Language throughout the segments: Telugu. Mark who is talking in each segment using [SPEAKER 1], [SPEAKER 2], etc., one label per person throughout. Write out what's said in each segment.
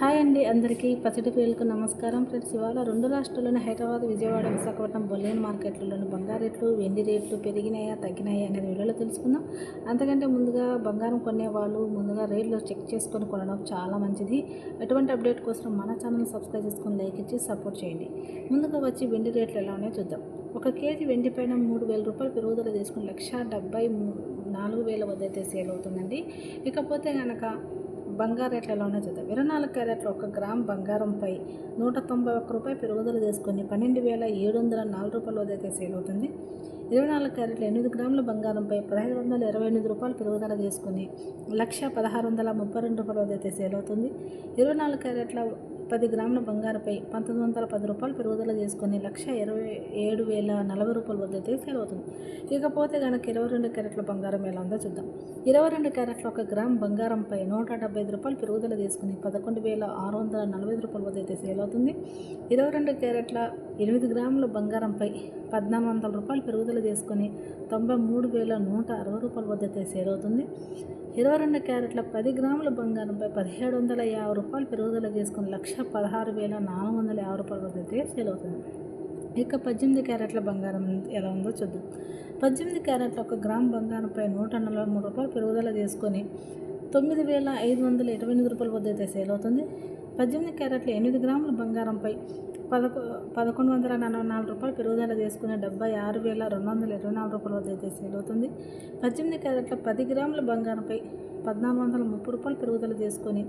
[SPEAKER 1] హాయ్ అండి అందరికీ పసిడి ప్రియులకు నమస్కారం. ఫ్రెండ్స్ ఇవాళ రెండు రాష్ట్రాల్లోని హైదరాబాద్ విజయవాడ విశాఖపట్నం బొల్లేన్ మార్కెట్లలోని బంగారు రేట్లు వెండి రేట్లు పెరిగినాయా తగ్గినాయా అనేది వీడియోలో తెలుసుకుందాం. అంతకంటే ముందుగా బంగారం కొనేవాళ్ళు ముందుగా రేట్లు చెక్ చేసుకొని కొనడం చాలా మంచిది. ఎటువంటి అప్డేట్ కోసం మన ఛానల్ సబ్స్క్రైబ్ చేసుకొని లైక్ ఇచ్చి సపోర్ట్ చేయండి. ముందుగా వచ్చి వెండి రేట్లు ఎలా ఉన్నాయో చూద్దాం. ఒక కేజీ వెండి పైన మూడు వేల రూపాయలు పెరుగుదల తీసుకుని లక్ష డెబ్బై మూ- నాలుగు వేల వద్ద అయితే సేల్ అవుతుందండి. ఇకపోతే కనుక బంగారు రేట్లలోనే చూద్దాం ఇరవై నాలుగు క్యారెట్లు ఒక గ్రామ్ బంగారంపై నూట తొంభై ఒక్క రూపాయి పెరుగుదల చేసుకుని పన్నెండు వేల ఏడు వందల నాలుగు రూపాయల వద్ద సేల్ అవుతుంది. ఇరవై నాలుగు క్యారెట్లు ఎనిమిది గ్రాముల బంగారంపై పదహైదు వందల ఇరవై ఎనిమిది రూపాయలు పెరుగుదల చేసుకుని లక్ష పదహారు వందల ముప్పై రెండు రూపాయల వద్ద సేల్ అవుతుంది. ఇరవై నాలుగు క్యారెట్ల పది గ్రాముల బంగారుపై పంతొమ్మిది వందల పది రూపాయలు పెరుగుదల చేసుకొని లక్ష ఇరవై ఏడు వేల నలభై రూపాయల వద్ద అయితే సేల్ అవుతుంది ఇకపోతే కనుక ఇరవై రెండు క్యారెట్ల బంగారం ఎలా ఉందో చూద్దాం. ఇరవై రెండు క్యారెట్ల ఒక గ్రామ్ బంగారంపై నూట డెబ్బై ఐదు రూపాయలు పెరుగుదల చేసుకుని పదకొండు వేల ఆరు వందల నలభై ఐదు రూపాయల వద్ద అయితే సేల్ అవుతుంది ఇరవై రెండు క్యారెట్ల ఎనిమిది గ్రాముల బంగారంపై పద్నాలుగు వందల రూపాయలు పెరుగుదల చేసుకొని తొంభై మూడు వేల నూట అరవై రూపాయల వద్ద అయితే సేల్ అవుతుంది ఇరవై రెండు క్యారెట్ల పది గ్రాముల బంగారంపై పదిహేడు వందల యాభై రూపాయలు పెరుగుదల చేసుకుని లక్ష పదహారు వేల నాలుగు వందల యాభై రూపాయల వద్ద అయితే సేల్ అవుతుంది. ఇక పద్దెనిమిది క్యారెట్ల బంగారం ఎలా ఉందో చూద్దాం. పద్దెనిమిది క్యారెట్ల ఒక గ్రామ్ బంగారంపై నూట నలభై మూడు రూపాయలు పెరుగుదల చేసుకొని తొమ్మిది వేల ఐదు వందల ఇరవై ఎనిమిది రూపాయల వద్ద అయితే సేల్ అవుతుంది. పద్దెనిమిది క్యారెట్ల ఎనిమిది గ్రాముల బంగారంపై పదకొ పదకొండు వందల నలభై నాలుగు రూపాయలు పెరుగుదల చేసుకుని డెబ్బై ఆరు వేల రెండు వందల ఇరవై నాలుగు రూపాయల వద్ద అయితే సేల్ అవుతుంది. పద్దెనిమిది క్యారెట్ల పది గ్రాముల బంగారంపై పద్నాలుగు వందల ముప్పై రూపాయలు పెరుగుదల చేసుకొని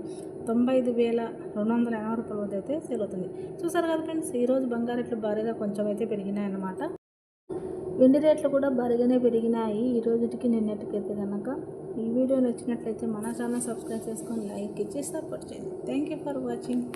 [SPEAKER 1] తొంభై ఐదు వేల రెండు వందల ఎనభై రూపాయల వద్ద అయితే సేల్ అవుతుంది. చూసారు కదా ఫ్రెండ్స్ ఈరోజు బంగారు రేట్లు భారీగా కొంచెం అయితే పెరిగినాయి అన్నమాట. వెండి రేట్లు కూడా భారీగానే పెరిగినాయి. ఈ రోజుకి నిన్నటికైతే కనుక ఈ వీడియో నచ్చినట్లయితే మన ఛానల్ సబ్స్క్రైబ్ చేసుకొని లైక్ ఇచ్చి సపోర్ట్ చేయండి. Thank you for watching.